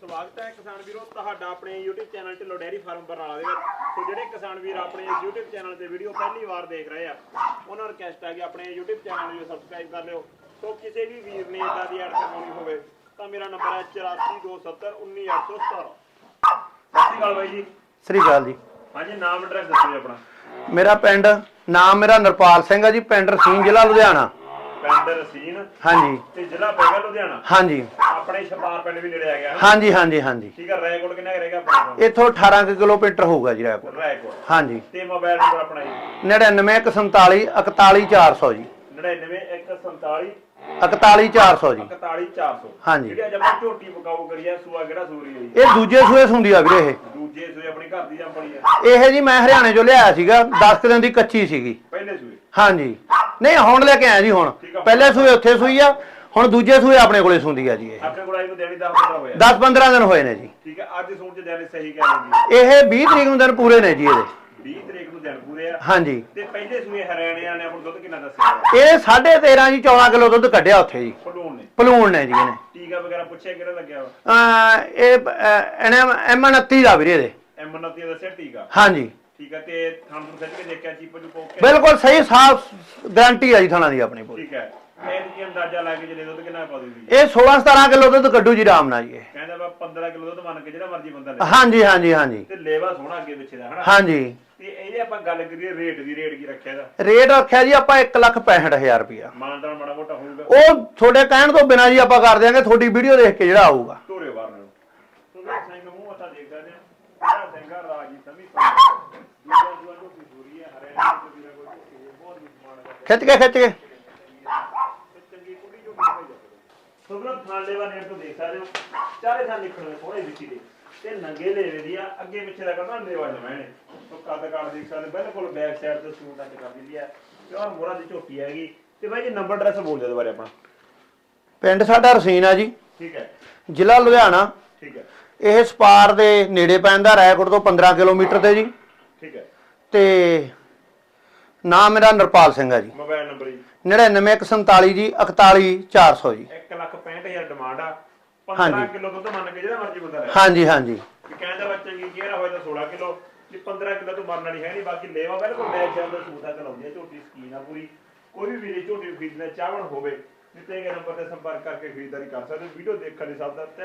ਸਵਾਗਤ ਹੈ ਕਿਸਾਨ ਵੀਰੋ ਤੁਹਾਡਾ ਆਪਣੇ YouTube channel Dhillon dairy farm Barnala ਦੇ ਵਿੱਚ। ਸੋ ਜਿਹੜੇ ਕਿਸਾਨ ਵੀਰ ਆਪਣੇ YouTube ਚੈਨਲ ਤੇ ਵੀਡੀਓ ਪਹਿਲੀ ਵਾਰ ਦੇਖ ਰਹੇ ਆ ਉਹਨਾਂ ਨੂੰ ਰਿਕਵੈਸਟ ਹੈ ਕਿ ਆਪਣੇ YouTube ਚੈਨਲ ਨੂੰ ਸਬਸਕ੍ਰਾਈਬ ਕਰ ਲਿਓ। ਸੋ ਕਿਸੇ ਵੀ ਵੀਰ ਨੇ ਇਦਾਂ ਦੀ ਐਡ ਕਰਵਾਉਣੀ ਹੋਵੇ ਤਾਂ ਮੇਰਾ ਨੰਬਰ ਹੈ 8427191817 ਸਤਿ ਸ਼੍ਰੀ ਅਕਾਲ ਬਾਈ ਜੀ। ਸ੍ਰੀ ਅਕਾਲ ਜੀ। ਹਾਂਜੀ ਨਾਮ ਐਡਰੈਸ ਦੱਸੋ ਜੀ ਆਪਣਾ। ਮੇਰਾ ਪਿੰਡ ਨਾਮ ਮੇਰਾ ਨਰਪਾਲ ਸਿੰਘ ਹੈ ਜੀ ਪਿੰਡ ਰਸੀਨ ਜ਼ਿਲ੍ਹਾ ਲੁਧਿਆਣਾ। ਪਿੰਡ ਰਸੀਨ ਹਾਂਜੀ। ਤੇ ਜ਼ਿਲ੍ਹਾ ਪੈਗਾ ਲੁਧਿਆਣਾ। ਹਾਂਜੀ। ਆਪਣੇ ਛਪਾਰ ਪਿੰਡ ਵੀ ਨੇੜੇ ਆ ਗਿਆ। ਹਾਂਜੀ ਹਾਂਜੀ ਹਾਂਜੀ। ਠੀਕ ਹੈ ਰੈਕੋਰਡ ਕਿੰਨਾ ਕੁ ਰਹੇਗਾ ਆਪਣੇ ਇੱਥੋਂ 18 ਕੁ ਕਿਲੋਮੀਟਰ ਹੋਊਗਾ ਜੀ ਰੈਕੋਰਡ ਹਾਂਜੀ। ਤੇ ਮੋਬਾਈਲ ਨੰਬਰ ਆਪਣਾ ਜੀ? 99 414 ਜੀ। 99 147 41400 ਜੀ। 41400 ਹਾਂਜੀ। ਜਿਹੜੀ ਅੱਜ ਆਪਾਂ ਝੋਟੀ ਪਕਾਉ ਕਰੀਆ ਸੂਆ ਕਿਹੜਾ ਸੂਰੀ ਹੈ ਜੀ? ਇਹ ਦੂਜੇ ਸੂਏ ਸੁੰਦੀ ਆ ਵੀਰੇ ਇਹ। ਦੂਜੇ ਸੂਏ ਆਪਣੀ ਘਰ ਦੀ ਜੰਪਣੀ ਹੈ ਇਹ ਜੀ ਮੈਂ ਹਰਿਆਣੇ ਚੋਂ ਲਿਆਇਆ ਸੀਗਾ 10 ਕੁ ਦਿਨ ਦੀ ਕੱਚੀ ਸੀਗੀ। ਪਹਿਲੇ ਸੂਏ? ਹਾਂਜੀ। ਨਹੀਂ ਹੁਣ ਲੈ ਕੇ ਆਇਆ ਜੀ ਹੁਣ। ਠੀਕ ਆ। ਪਹਿਲੇ ਸੂਏ ਉੱਥੇ ਸੂਈ ਆ। ਹੁਣ ਦੂਜੇ ਸੂਏ ਆਪਣੇ ਕੋਲੇ ਸੁੰਦੀ ਆ ਜੀ ਇਹ। ਆਪਣੇ ਕੋਲ ਆਈ ਨੂੰ ਦੇਣੀ 10 15 ਹੋਇਆ 10 15 ਦਿਨ ਹੋਏ ਨੇ ਜੀ। ਠੀਕ ਹੈ ਅੱਜ ਸੂਣ ਚ ਦੇਣੇ ਸਹੀ ਕਹਿ ਲਓ ਇਹ 20 ਤਰੀਕ ਨੂੰ ਦਿਨ ਪੂਰੇ ਨੇ ਜੀ ਇਹਦੇ। ਜੀ 20 ਤਰੀਕ ਨੂੰ ਦਿਨ ਪੂਰੇ ਆ। ਹਾਂਜੀ। ਤੇ ਪਹਿਲੇ ਸੂਏ ਹਰਿਆਣੇ ਨੇ ਆਪਾਂ ਦੁੱਧ ਕਿੰਨਾ ਦੱਸਿਆ? ਇਹ 13.5 ਜੀ 14 ਕਿਲੋ ਦੁੱਧ ਕੱਢਿਆ ਉੱਥੇ ਜੀ। ਫਲੂਣ ਨੇ। ਪਲੂਣ ਨੇ ਜੀ ਇਹਨੇ। ਟੀਕਾ ਵਗੈਰਾ ਪੁੱਛਿਆ ਕਿਹੜਾ ਲੱਗਿਆ ਵਾ? ਅਹ ਇਹ ਐਮ 29 ਦਾ ਵੀਰੇ ਦੇ ਐਮ 29 ਦੱਸਿਆ ਟੀਕਾ? ਹਾਂਜੀ। ਠੀਕ ਹੈ ਤੇ ਥਾਂ ਤੋਂ ਖਿੱਚ ਕੇ ਦੇਖਿਆ ਚੀਪ ਨੂੰ ਕੋਕ ਕੇ ਬਿਲਕੁਲ ਸਹੀ ਸਾਫ਼ ਗਾਰੰਟੀ ਆ ਜੀ ਥਾਣਾ ਦੀ ਆਪਣੀ ਪੂਰੀ ਠੀਕ ਹੈ ਇਹ ਕੀ ਅੰਦਾਜ਼ਾ ਲਾ ਕੇ ਜਿਹੜੇ ਦੁੱਧ ਕਿੰਨਾ ਪਾ ਦੂਗੀ ਇਹ 16 17 ਕਿਲੋ ਦੁੱਧ ਕੱਢੂ ਜੀ ਆਰਾਮ ਨਾਲ ਜੀ ਇਹ। ਕਹਿੰਦਾ ਵਾ 15 ਕਿਲੋ ਦੁੱਧ ਮੰਨ ਕੇ ਜਿਹੜਾ ਮਰਜ਼ੀ ਬੰਦਾ ਲੈ ਹਾਂਜੀ ਹਾਂਜੀ ਹਾਂਜੀ। ਤੇ ਲੇਵਾ ਸੋਹਣਾ ਅੱਗੇ ਪਿੱਛੇ ਦਾ ਹਨਾ? ਹਾਂਜੀ। ਤੇ ਇਹਦੇ ਆਪਾਂ ਗੱਲ ਕਰੀਏ ਰੇਟ ਦੀ ਰੇਟ ਕੀ ਰੱਖਿਆ ਇਹਦਾ? ਰੇਟ ਰੱਖਿਆ ਜੀ ਆਪਾਂ 165000 ਰੁਪਇਆ। ਮਾਨਦਾਨ ਮਾੜਾ ਮੋਟਾ ਹੋਊਗਾ। ਉਹ ਤੁਹਾਡੇ ਕਹਿਣ ਤੋਂ ਬਿਨਾ ਜੀ ਆਪਾਂ ਕਰ ਦਿਆਂਗੇ ਤੁਹਾਡੀ ਵੀਡੀਓ ਦੇਖ ਕੇ ਜਿਹੜਾ ਆਊਗਾ ਤੋਰੇ ਬਾਹਰ ਨੂੰ ਸੁਣੋ ਸਿੰਘ ਮੂੰਹ ਮੱਥਾ ਦੇਖ ਸਕਦੇ ਸਿੰਘਾ ਰਾਜੀ ਸਮੀ ਤੋਂ। ਦੂਜਾ ਦੂਜਾ ਨੂੰ ਸੂਰੀ ਹੈ ਹਰਿਆਣਾ ਤੋਂ ਵੀਰਾ ਕੋਈ ਝੋਟੀ ਹੈ, ਬਹੁਤ ਨਿਸ਼ਮਾਨ ਹੈ। ਖਿੱਚ ਕੇ ਖਿੱਚ ਕੇ। ਤੇ ਚੰਗੀ ਕੁੜੀ ਜੋ ਜਾਂਦਾ ਸੁਬਰਤ ਥਾਂ ਲੈਵਾ ਨੇੜ ਤੋਂ ਦੇਖ ਸਕਦੇ ਹੋ। ਚਾਰੇ ਥਾਂ ਨਿਕਲਣੇ ਥੋੜੇ ਵਿੱਚੀ ਦੇ। ਤੇ ਨੰਗੇ ਲੇਵੇ ਦੀ ਆ ਅੱਗੇ ਪਿੱਛੇ ਦਾ ਕਰਨਾ ਲੇਵਾ ਜਮੈਣੇ ਤੋ ਕੱਦ ਕਾੜ ਦੇਖ ਸਕਦੇ ਬਿਲਕੁਲ ਬੈਕ ਸਾਈਡ ਤੋਂ ਸੂਟ ਟੱਚ ਕਰ ਦਿੰਦੀ ਆ। ਪਿਓਰ ਮੋਰਾ ਦੀ ਝੋਟੀ ਹੈਗੀ। ਤੇ ਬਾਈ ਜੀ ਨੰਬਰ ਐਡਰੈਸ ਬੋਲ ਦਿਓ ਦੁਬਾਰੇ ਆਪਣਾ ਪਿੰਡ ਸਾਡਾ ਰਸੀਨ ਆ ਜੀ। ਠੀਕ ਹੈ। ਜ਼ਿਲ੍ਹਾ ਲੁਧਿਆਣਾ। ਠੀਕ ਹੈ। ਇਹ ਸਪਾਰ ਦੇ ਨੇੜੇ ਪੈਂਦਾ ਰਾਏਕੋਟ ਤੋਂ 15 ਕਿਲੋਮੀਟਰ ਤੇ ਜੀ। ਠੀਕ ਹੈ। ਤੇ ਨਾਮ ਮੇਰਾ ਨਰਪਾਲ ਸਿੰਘ ਆ ਜੀ। ਮੋਬਾਈਲ ਨੰਬਰ ਜੀ। 99147 ਜੀ 41400 ਜੀ। 1 ਲੱਖ 65000 ਡਿਮਾਂਡ ਆ। 15 ਹਾਂਜੀ। ਕਿਲੋ ਦੁੱਧ ਮੰਨ ਕੇ ਜਿਹੜਾ ਮਰਜ਼ੀ ਬੰਦਾ ਲੈ। ਹਾਂਜੀ ਹਾਂਜੀ। ਕਹਿੰਦਾ ਵਾ ਚੰਗੀ ਕਿਹੜਾ ਹੋਇਆ ਤਾਂ 16 ਕਿਲੋ। ਵੀ 15 ਕਿਲੋ ਤੋਂ ਮਰਨ ਵਾਲੀ ਹੈ ਨਹੀਂ ਬਾਕੀ ਲੇਵਾ ਬਿਲਕੁਲ ਬੈਕ ਸਾਈਡ ਦਾ ਸੂਟ ਤੱਕ ਲਾਉਂਦੀ ਹੈ ਝੋਟੀ ਸਕੀਨ ਆ ਪੂਰੀ। ਕੋਈ ਵੀ ਵੀਰੇ ਝੋਟੀ ਖਰੀਦਣਾ ਚਾਹਵਣ ਹੋਵੇ ਦਿੱਤੇ ਗਏ ਨੰਬਰ ਤੇ ਸੰਪਰਕ ਕਰਕੇ ਖਰੀਦਦਾਰੀ ਕਰ ਸਕਦੇ ਹੋ। ਵੀਡੀਓ ਦੇਖਣ ਲਈ ਸਭ ਦਾ ਧੰਨ-